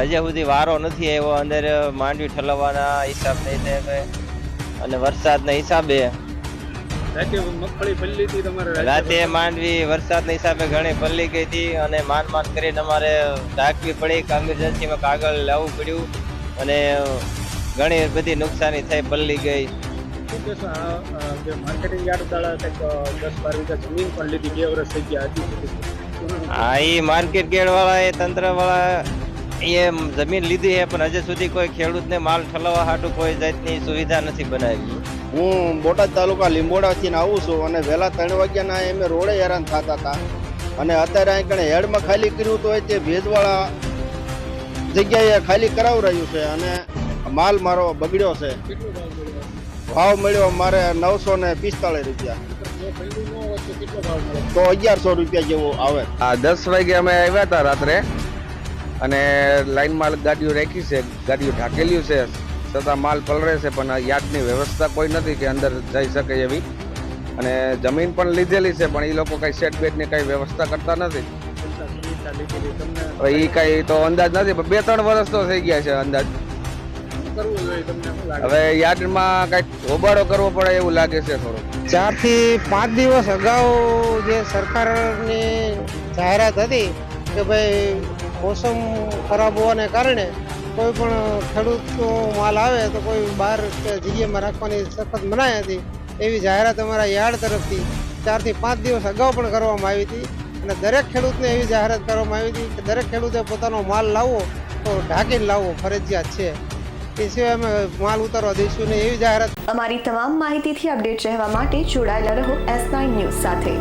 હજી સુધી વારો નથી આવ્યો. અંદર માંડવી ઠલવવાના હિસાબ નહીં અને વરસાદના હિસાબે. રાતે માંડવી વરસાદના હિસાબે ઘણી પલ્લી ગઈ હતી. અને માન માન કરીને અમારે ઢાંકવી પડી. એમરજન્સીમાં કાગળ લાવવું પડ્યું. અને ઘણી બધી નુકસાની થઈ પલ્લી ગઈ. હા એ માર્કેટ ગેડ વાળા એ તંત્ર વાળા એ જમીન લીધી છે પણ હજી સુધી કોઈ ખેડૂતને માલ ઠલવવા હાટું કોઈ જાતની સુવિધા નથી બનાવી. હું બોટાદ તાલુકા લીંબોડાથી આવું છું અને વહેલા ત્રણ વાગ્યાના એમે રોડે હેરાન થતા હતા. અને અત્યારે અહીં કણે હેડમાં ખાલી કર્યું તો તે ભેજવાળા જગ્યાએ ખાલી કરાવરાયું છે અને માલ મારો બગડ્યો છે. ભાવ મળ્યો મારે નવસો ને પિસ્તાળીસ રૂપિયા. તો અગિયારસો રૂપિયા જેવો આવે. આ દસ વાગે અમે આવ્યા હતા રાત્રે. અને લાઇનમાં ગાડીઓ રાખી છે, ગાડીઓ ઢાકેલી છે છતાં માલ પલરે છે, પણ યાર્ડની વ્યવસ્થા કોઈ નથી કે અંદર જઈ શકે એવી. અને જમીન પણ લીધેલી છે, પણ એ લોકો કાંઈ સેટ બેટની કાંઈ વ્યવસ્થા કરતા નથી. એ કંઈ તો અંદાજ નથી, પણ બે ત્રણ વર્ષ તો થઈ ગયા છે અંદાજ. હવે યાર્ડમાં કાંઈક હોબાળો કરવો પડે એવું લાગે છે થોડું ચારથી પાંચ દિવસ અગાઉ જે સરકારની જાહેરાત હતી કે ભાઈ મોસમ ખરાબ હોવાને કારણે કોઈ પણ ખેડૂતનો માલ આવે તો કોઈ બહાર જગ્યામાં રાખવાની સખત મનાઈ હતી. એવી જાહેરાત અમારા યાર્ડ તરફથી ચારથી પાંચ દિવસ અગાઉ પણ કરવામાં આવી હતી અને દરેક ખેડૂતને એવી જાહેરાત કરવામાં આવી હતી કે દરેક ખેડૂતે પોતાનો માલ લાવવો તો ઢાંકીને લાવવો, ફરજિયાત છે. એ સિવાય અમે માલ ઉતારવા દઈશું ને એવી જાહેરાત અમારી તમામ માહિતીથી અપડેટ રહેવા માટે જોડાયેલા રહો એસ ન્યૂઝ સાથે.